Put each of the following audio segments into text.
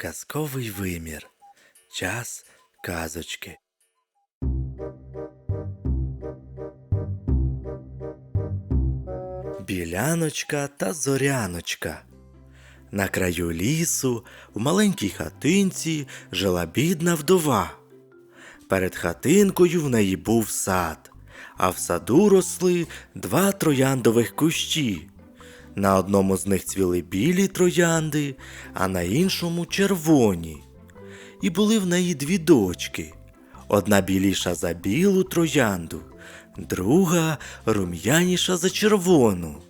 Казковий вимір. Час казочки. Біляночка та зоряночка. На краю лісу, в маленькій хатинці, жила бідна вдова. Перед хатинкою в неї був сад, а в саду росли два трояндових кущі. На одному з них цвіли білі троянди, а на іншому червоні. І були в неї дві дочки. Одна біліша за білу троянду, друга рум'яніша за червону.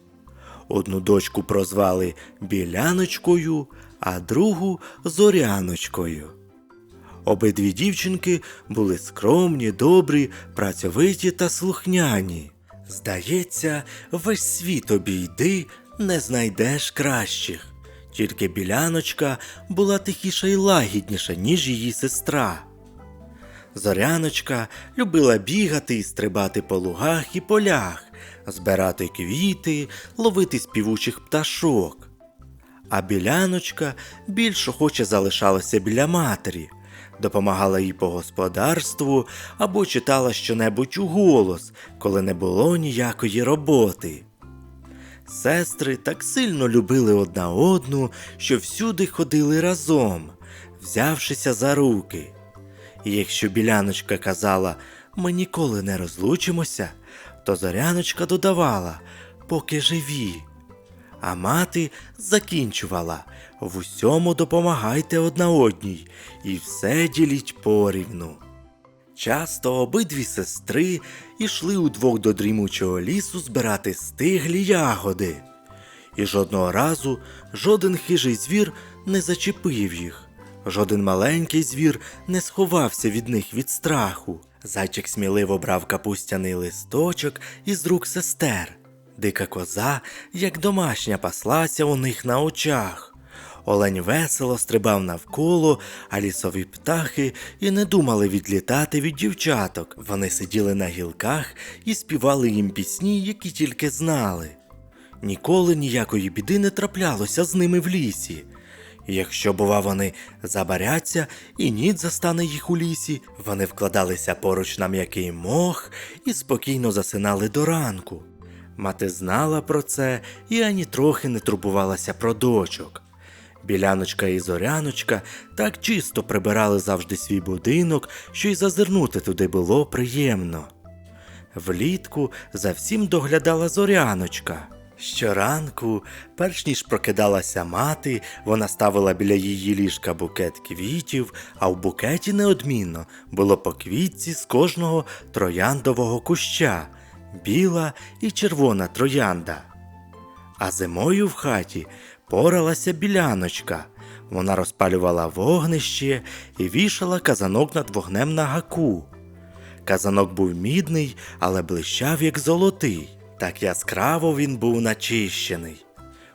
Одну дочку прозвали Біляночкою, а другу Зоряночкою. Обидві дівчинки були скромні, добрі, працьовиті та слухняні. Здається, весь світ обійди, не знайдеш кращих. Тільки біляночка була тихіша й лагідніша, ніж її сестра. Зоряночка любила бігати і стрибати по лугах і полях, збирати квіти, ловити співучих пташок. А біляночка більш охоче залишалася біля матері, допомагала їй по господарству або читала щонебудь у голос, коли не було ніякої роботи. Сестри так сильно любили одна одну, що всюди ходили разом, взявшися за руки. І якщо біляночка казала ми ніколи не розлучимося, то зоряночка додавала поки живі. А мати закінчувала в усьому допомагайте одна одній і все діліть порівну. Часто обидві сестри йшли удвох до дрімучого лісу збирати стиглі ягоди. І жодного разу жоден хижий звір не зачепив їх, жоден маленький звір не сховався від них від страху. Зайчик сміливо брав капустяний листочок із рук сестер. Дика коза, як домашня, паслася у них на очах. Олень весело стрибав навколо, а лісові птахи і не думали відлітати від дівчаток. Вони сиділи на гілках і співали їм пісні, які тільки знали. Ніколи ніякої біди не траплялося з ними в лісі. Якщо, бува, вони забаряться і ніч застане їх у лісі, вони вкладалися поруч на м'який мох і спокійно засинали до ранку. Мати знала про це і ані трохи не турбувалася про дочок. Біляночка і зоряночка так чисто прибирали завжди свій будинок, що й зазирнути туди було приємно. Влітку за всім доглядала зоряночка. Щоранку, перш ніж прокидалася мати, вона ставила біля її ліжка букет квітів, а в букеті неодмінно було по квітці з кожного трояндового куща, біла і червона троянда. А зимою в хаті поралася біляночка. Вона розпалювала вогнище і вішала казанок над вогнем на гаку. Казанок був мідний, але блищав, як золотий. Так яскраво він був начищений.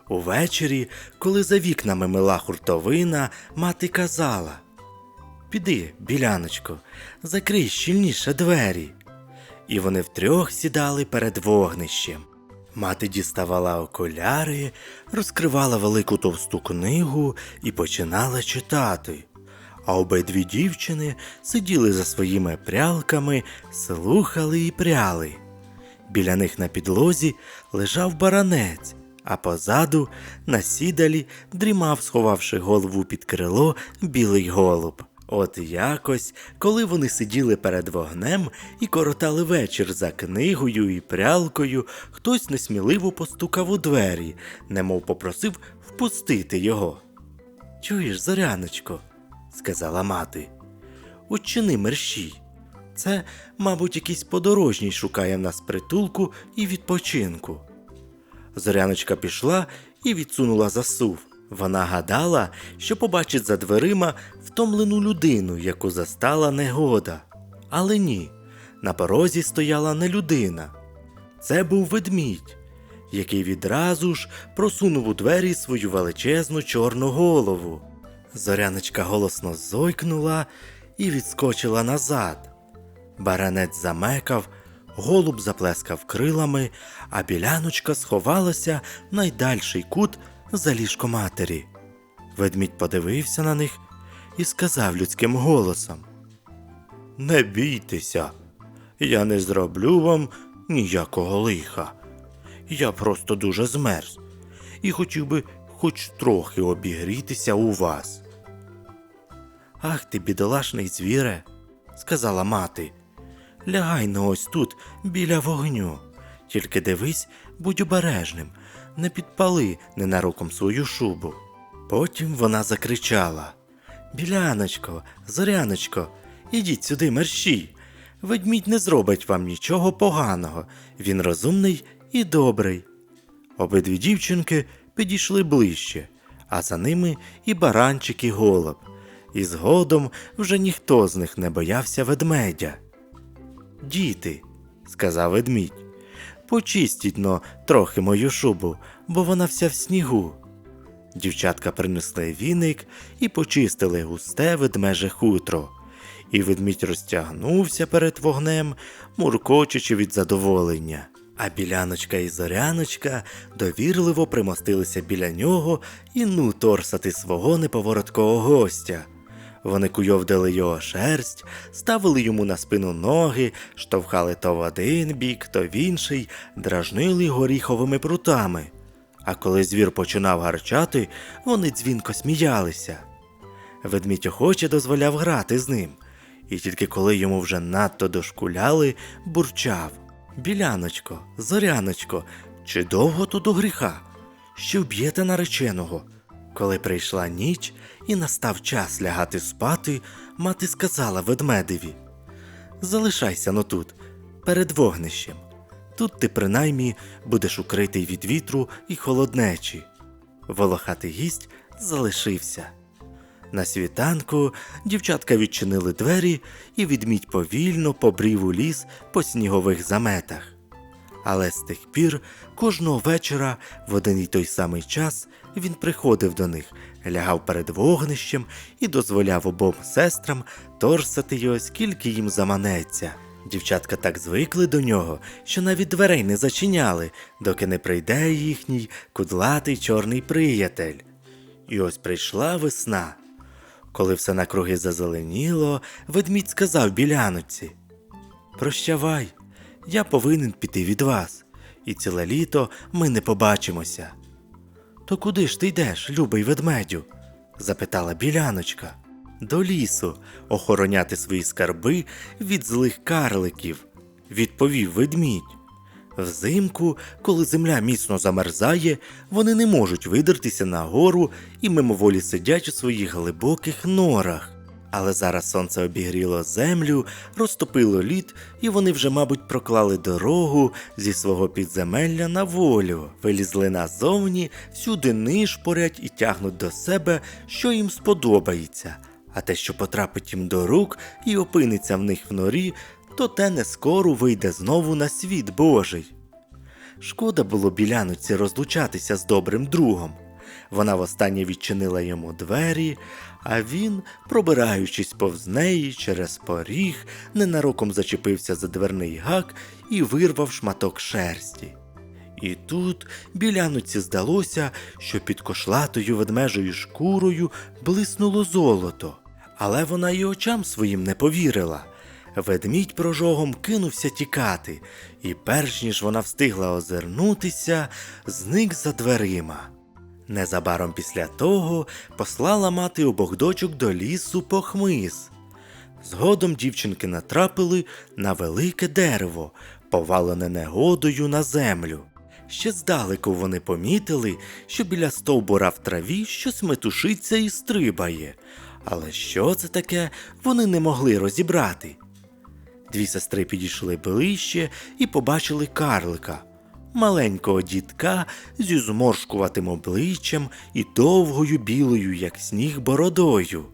Увечері, коли за вікнами мила хуртовина, мати казала Піди, біляночко, закрий щільніше двері. І вони втрьох сідали перед вогнищем. Мати діставала окуляри, розкривала велику товсту книгу і починала читати. А обидві дівчини сиділи за своїми прялками, слухали і пряли. Біля них на підлозі лежав баранець, а позаду, на сідалі, дрімав, сховавши голову під крило, білий голуб. От якось, коли вони сиділи перед вогнем і коротали вечір за книгою і прялкою, хтось несміливо постукав у двері, немов попросив впустити його. Чуєш, зоряночко, сказала мати, учини мерщій. Це, мабуть, якийсь подорожній шукає в нас притулку і відпочинку. Зоряночка пішла і відсунула засув. Вона гадала, що побачить за дверима втомлену людину, яку застала негода. Але ні, на порозі стояла не людина. Це був ведмідь, який відразу ж просунув у двері свою величезну чорну голову. Зоряночка голосно зойкнула і відскочила назад. Баранець замекав, голуб заплескав крилами, а біляночка сховалася в найдальший кут за ліжко матері. Ведмідь подивився на них і сказав людським голосом: Не бійтеся, я не зроблю вам ніякого лиха. Я просто дуже змерз і хотів би хоч трохи обігрітися у вас. Ах ти, бідолашний звіре, сказала мати. Лягай на ось тут, біля вогню. Тільки дивись, будь обережним, не підпали ненароком свою шубу. Потім вона закричала Біляночко, зоряночко, ідіть сюди, мерщій. Ведмідь не зробить вам нічого поганого. Він розумний і добрий. Обидві дівчинки підійшли ближче, а за ними і баранчик, і голуб. І згодом вже ніхто з них не боявся ведмедя. Діти, сказав ведмідь, почистіть но трохи мою шубу, бо вона вся в снігу. Дівчатка принесли віник і почистили густе ведмеже хутро. І ведмідь розтягнувся перед вогнем, муркочучи від задоволення. А біляночка і зоряночка довірливо примостилися біля нього і ну торсати свого неповороткого гостя. Вони куйовдили його шерсть, ставили йому на спину ноги, штовхали то в один бік, то в інший, дражнили горіховими прутами. А коли звір починав гарчати, вони дзвінко сміялися. Ведмідь охоче дозволяв грати з ним, і тільки коли йому вже надто дошкуляли, бурчав Біляночко, зоряночко, чи довго то до гріха? Що вб'єте нареченого? Коли прийшла ніч і настав час лягати спати, мати сказала ведмедеві Залишайся но тут, перед вогнищем. Тут ти принаймні будеш укритий від вітру і холоднечі. Волохатий гість залишився. На світанку дівчатка відчинили двері, і відмідь повільно побрів у ліс по снігових заметах. Але з тих пір кожного вечора в один і той самий час він приходив до них, лягав перед вогнищем і дозволяв обом сестрам торсати його, скільки їм заманеться. Дівчатка так звикли до нього, що навіть дверей не зачиняли, доки не прийде їхній кудлатий чорний приятель. І ось прийшла весна. Коли все накруги зазеленіло, ведмідь сказав біляночці Прощавай, я повинен піти від вас, і ціле літо ми не побачимося. То куди ж ти йдеш, любий ведмедю? запитала біляночка. До лісу охороняти свої скарби від злих карликів, відповів ведмідь. Взимку, коли земля міцно замерзає, вони не можуть видертися на гору і мимоволі сидять у своїх глибоких норах. Але зараз сонце обігріло землю, розтопило лід, і вони вже, мабуть, проклали дорогу зі свого підземелля на волю, вилізли назовні, всюди нишпорять і тягнуть до себе, що їм сподобається. А те, що потрапить їм до рук і опиниться в них в норі, то те не скоро вийде знову на світ Божий. Шкода було білянуці розлучатися з добрим другом. Вона востаннє відчинила йому двері, а він, пробираючись повз неї через поріг, ненароком зачепився за дверний гак і вирвав шматок шерсті. І тут білянуці здалося, що під кошлатою ведмежою шкурою блиснуло золото, але вона й очам своїм не повірила. Ведмідь прожогом кинувся тікати, і перш ніж вона встигла озирнутися, зник за дверима. Незабаром після того послала мати обох дочок до лісу по хмиз. Згодом дівчинки натрапили на велике дерево, повалене негодою на землю. Ще здалеку вони помітили, що біля стовбура в траві щось метушиться і стрибає. Але що це таке, вони не могли розібрати. Дві сестри підійшли ближче і побачили карлика, маленького дітка зі зморшкуватим обличчям і довгою білою, як сніг, бородою.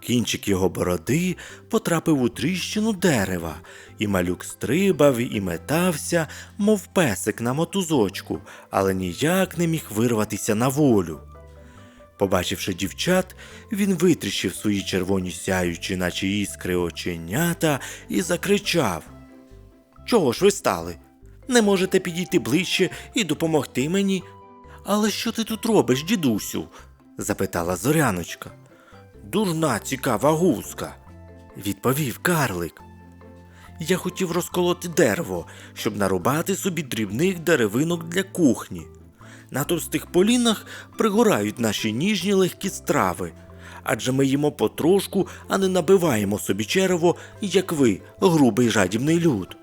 Кінчик його бороди потрапив у тріщину дерева, і малюк стрибав і метався, мов песик на мотузочку, але ніяк не міг вирватися на волю. Побачивши дівчат, він витріщив свої червоні сяючі, наче іскри оченята, і закричав Чого ж ви стали? Не можете підійти ближче і допомогти мені? Але що ти тут робиш, дідусю? запитала зоряночка. Дурна цікава гуска, відповів карлик. Я хотів розколоти дерево, щоб нарубати собі дрібних деревинок для кухні. На товстих полінах пригорають наші ніжні легкі страви, адже ми їмо потрошку, а не набиваємо собі черево, як ви, грубий жадібний люд.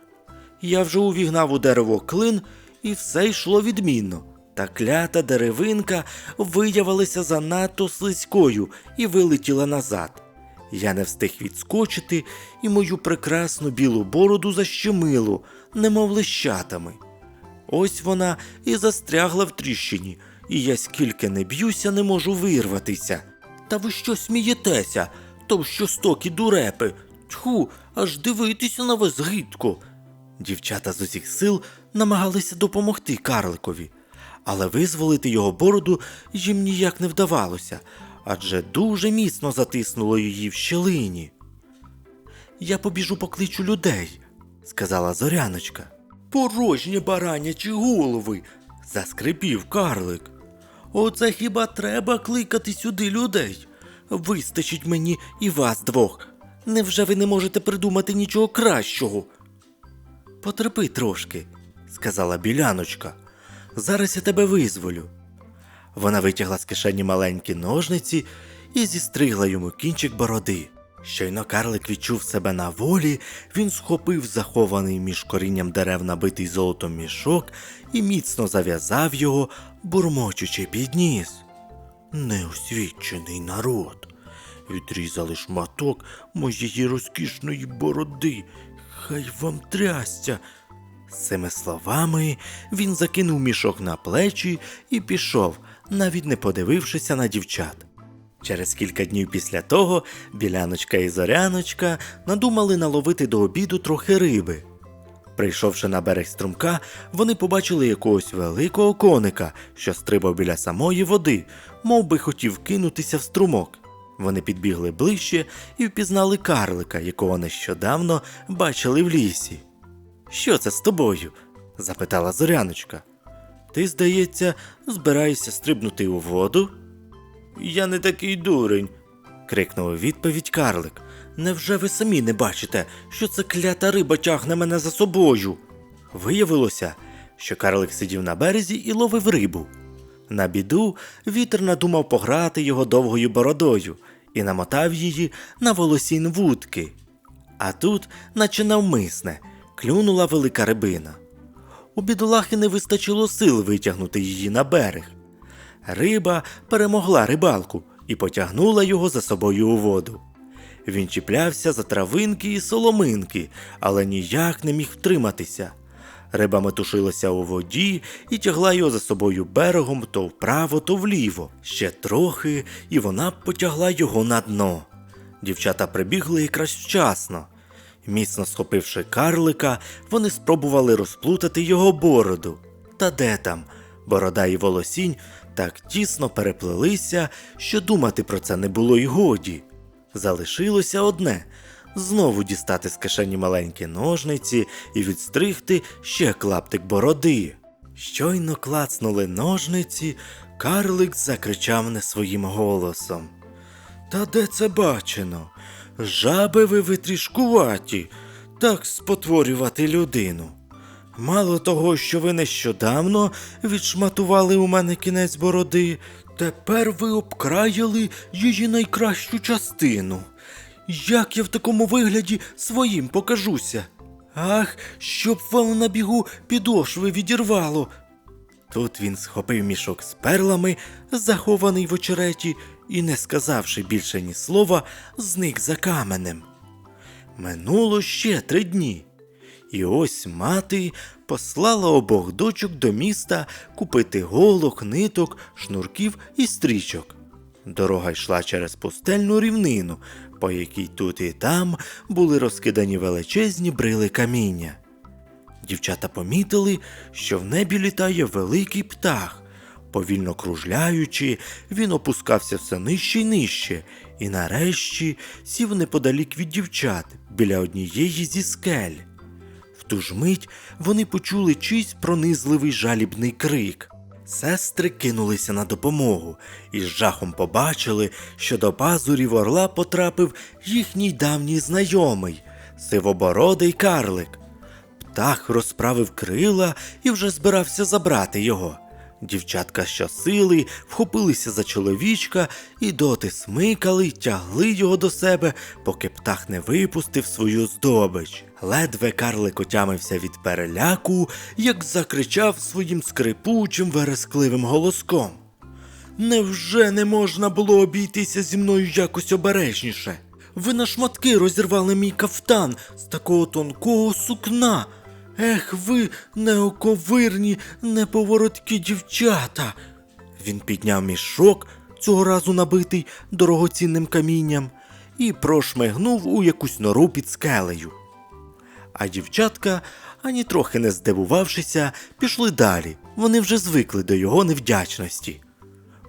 Я вже увігнав у дерево клин, і все йшло відмінно. Та клята деревинка виявилася занадто слизькою і вилетіла назад. Я не встиг відскочити, і мою прекрасну білу бороду защемило, немов лищатами. Ось вона і застрягла в тріщині, і я скільки не б'юся, не можу вирватися. Та ви що смієтеся? Товщостокі дурепи. Тьху, аж дивитися на вас гидко. Дівчата з усіх сил намагалися допомогти карликові, але визволити його бороду їм ніяк не вдавалося, адже дуже міцно затиснуло її в щелині. Я побіжу покличу людей, сказала зоряночка. Порожні баранячі голови, заскрипів карлик. Оце хіба треба кликати сюди людей? Вистачить мені і вас двох. Невже ви не можете придумати нічого кращого? Потерпи трошки, сказала біляночка. Зараз я тебе визволю. Вона витягла з кишені маленькі ножниці і зістригла йому кінчик бороди. Щойно карлик відчув себе на волі, він схопив захований між корінням дерев набитий золотом мішок і міцно зав'язав його, бурмочучи підніс. Неосвічений народ. Відрізали шматок моєї розкішної бороди. Хай вам трясця. З цими словами він закинув мішок на плечі і пішов, навіть не подивившися на дівчат. Через кілька днів після того біляночка і зоряночка надумали наловити до обіду трохи риби. Прийшовши на берег струмка, вони побачили якогось великого коника, що стрибав біля самої води, мов би хотів кинутися в струмок. Вони підбігли ближче і впізнали карлика, якого нещодавно бачили в лісі. Що це з тобою? запитала зоряночка. Ти, здається, збираєшся стрибнути у воду? Я не такий дурень, крикнув у відповідь карлик. Невже ви самі не бачите, що це клята риба тягне мене за собою? Виявилося, що карлик сидів на березі і ловив рибу. На біду вітер надумав пограти його довгою бородою і намотав її на волосін вудки. А тут, наче навмисне, клюнула велика рибина. У бідолахи не вистачило сил витягнути її на берег. Риба перемогла рибалку і потягнула його за собою у воду. Він чіплявся за травинки і соломинки, але ніяк не міг втриматися. Риба метушилася у воді і тягла його за собою берегом то вправо, то вліво. Ще трохи, і вона потягла його на дно. Дівчата прибігли якраз вчасно. Міцно схопивши карлика, вони спробували розплутати його бороду. Та де там? Борода і волосінь так тісно переплелися, що думати про це не було й годі. Залишилося одне знову дістати з кишені маленькі ножниці і відстригти ще клаптик бороди. Щойно клацнули ножниці, карлик закричав не своїм голосом. Та де це бачено? Жаби ви витрішкуваті, так спотворювати людину. Мало того, що ви нещодавно відшматували у мене кінець бороди, тепер ви обкраяли її найкращу частину. Як я в такому вигляді своїм покажуся? Ах, щоб вам на бігу підошви відірвало. Тут він схопив мішок з перлами, захований в очереті, і, не сказавши більше ні слова, зник за каменем. Минуло ще три дні. І ось мати послала обох дочок до міста купити голок, ниток, шнурків і стрічок. Дорога йшла через пустельну рівнину, по якій тут і там були розкидані величезні брили каміння. Дівчата помітили, що в небі літає великий птах. Повільно кружляючи, він опускався все нижче й нижче, і нарешті сів неподалік від дівчат біля однієї зі скель. В ту ж мить вони почули чийсь пронизливий жалібний крик. Сестри кинулися на допомогу і з жахом побачили, що до пазурів орла потрапив їхній давній знайомий сивобородий карлик. Птах розправив крила і вже збирався забрати його. Дівчатка щосили вхопилися за чоловічка і доти смикали тягли його до себе, поки птах не випустив свою здобич. Ледве карлик отямився від переляку, як закричав своїм скрипучим верескливим голоском. Невже не можна було обійтися зі мною якось обережніше? Ви на шматки розірвали мій кафтан з такого тонкого сукна. Ех, ви неоковирні, неповороткі дівчата. Він підняв мішок, цього разу набитий дорогоцінним камінням, і прошмигнув у якусь нору під скелею. А дівчатка, ані трохи не здивувавшися, пішли далі. Вони вже звикли до його невдячності.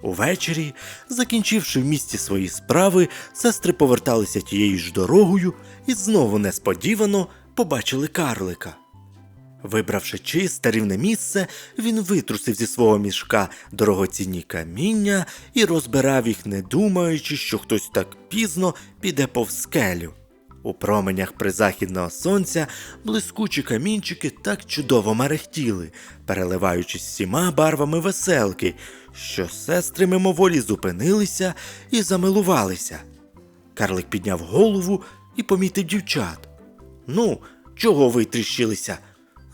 Увечері, закінчивши в місті свої справи, сестри поверталися тією ж дорогою і знову несподівано побачили карлика. Вибравши чисте рівне місце, він витрусив зі свого мішка дорогоцінні каміння і розбирав їх, не думаючи, що хтось так пізно піде повз скелю. У променях призахідного сонця блискучі камінчики так чудово мерехтіли, переливаючись всіма барвами веселки, що сестри мимоволі зупинилися і замилувалися. Карлик підняв голову і помітив дівчат. Ну, чого ви тріщилися?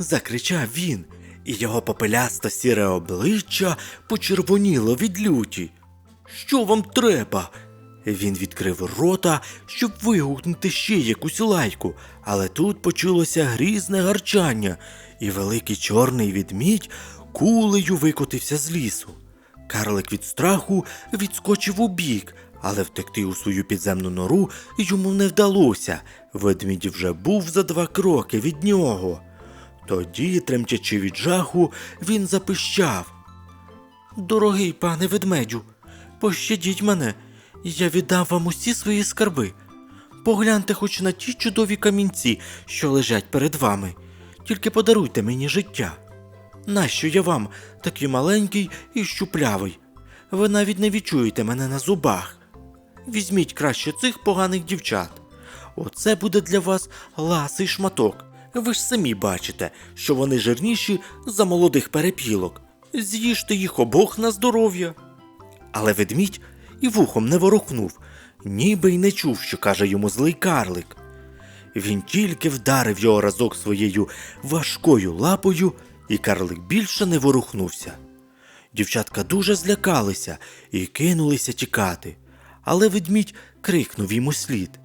Закричав він, і його попелясто сіре обличчя почервоніло від люті. Що вам треба? Він відкрив рота, щоб вигукнути ще якусь лайку, але тут почулося грізне гарчання, і великий чорний відмідь кулею викотився з лісу. Карлик від страху відскочив у бік, але втекти у свою підземну нору йому не вдалося. Ведмідь вже був за два кроки від нього. Тоді, тремтячи від жаху, він запищав. Дорогий пане ведмедю, пощадіть мене, я віддам вам усі свої скарби. Погляньте хоч на ті чудові камінці, що лежать перед вами. Тільки подаруйте мені життя. Нащо я вам такий маленький і щуплявий? Ви навіть не відчуєте мене на зубах. Візьміть краще цих поганих дівчат. Оце буде для вас ласий шматок. Ви ж самі бачите, що вони жирніші за молодих перепілок. З'їжте їх обох на здоров'я. Але ведмідь і вухом не ворухнув, ніби й не чув, що каже йому злий карлик. Він тільки вдарив його разок своєю важкою лапою, і карлик більше не ворухнувся. Дівчатка дуже злякалися і кинулися тікати, але ведмідь крикнув йому слід.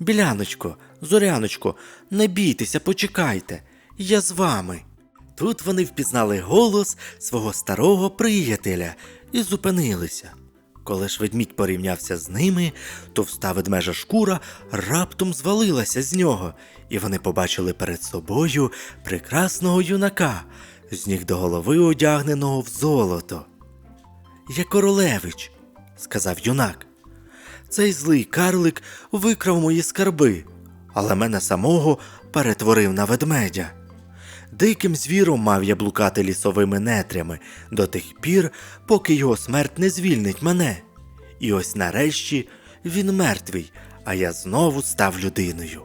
Біляночко, зоряночко, не бійтеся, почекайте, я з вами. Тут вони впізнали голос свого старого приятеля і зупинилися. Коли ж ведмідь порівнявся з ними, товста ведмежа шкура раптом звалилася з нього, і вони побачили перед собою прекрасного юнака, з ніг до голови одягненого в золото. Я королевич, сказав юнак. Цей злий карлик викрав мої скарби, але мене самого перетворив на ведмедя. Диким звіром мав я блукати лісовими нетрями до тих пір, поки його смерть не звільнить мене. І ось нарешті він мертвий, а я знову став людиною.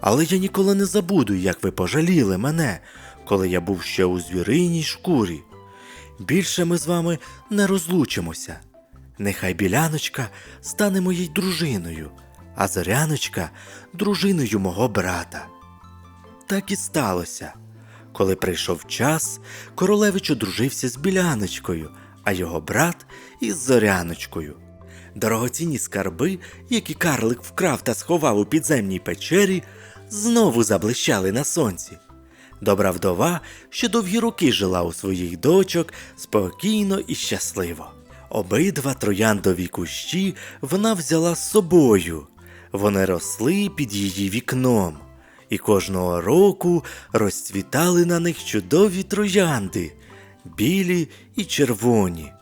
Але я ніколи не забуду, як ви пожаліли мене, коли я був ще у звіриній шкурі. Більше ми з вами не розлучимося. Нехай біляночка стане моєю дружиною, а зоряночка дружиною мого брата. Так і сталося. Коли прийшов час, королевич одружився з біляночкою, а його брат із зоряночкою. Дорогоцінні скарби, які карлик вкрав та сховав у підземній печері, знову заблищали на сонці. Добра вдова ще довгі роки жила у своїх дочок спокійно і щасливо. Обидва трояндові кущі вона взяла з собою. Вони росли під її вікном, і кожного року розцвітали на них чудові троянди, білі і червоні.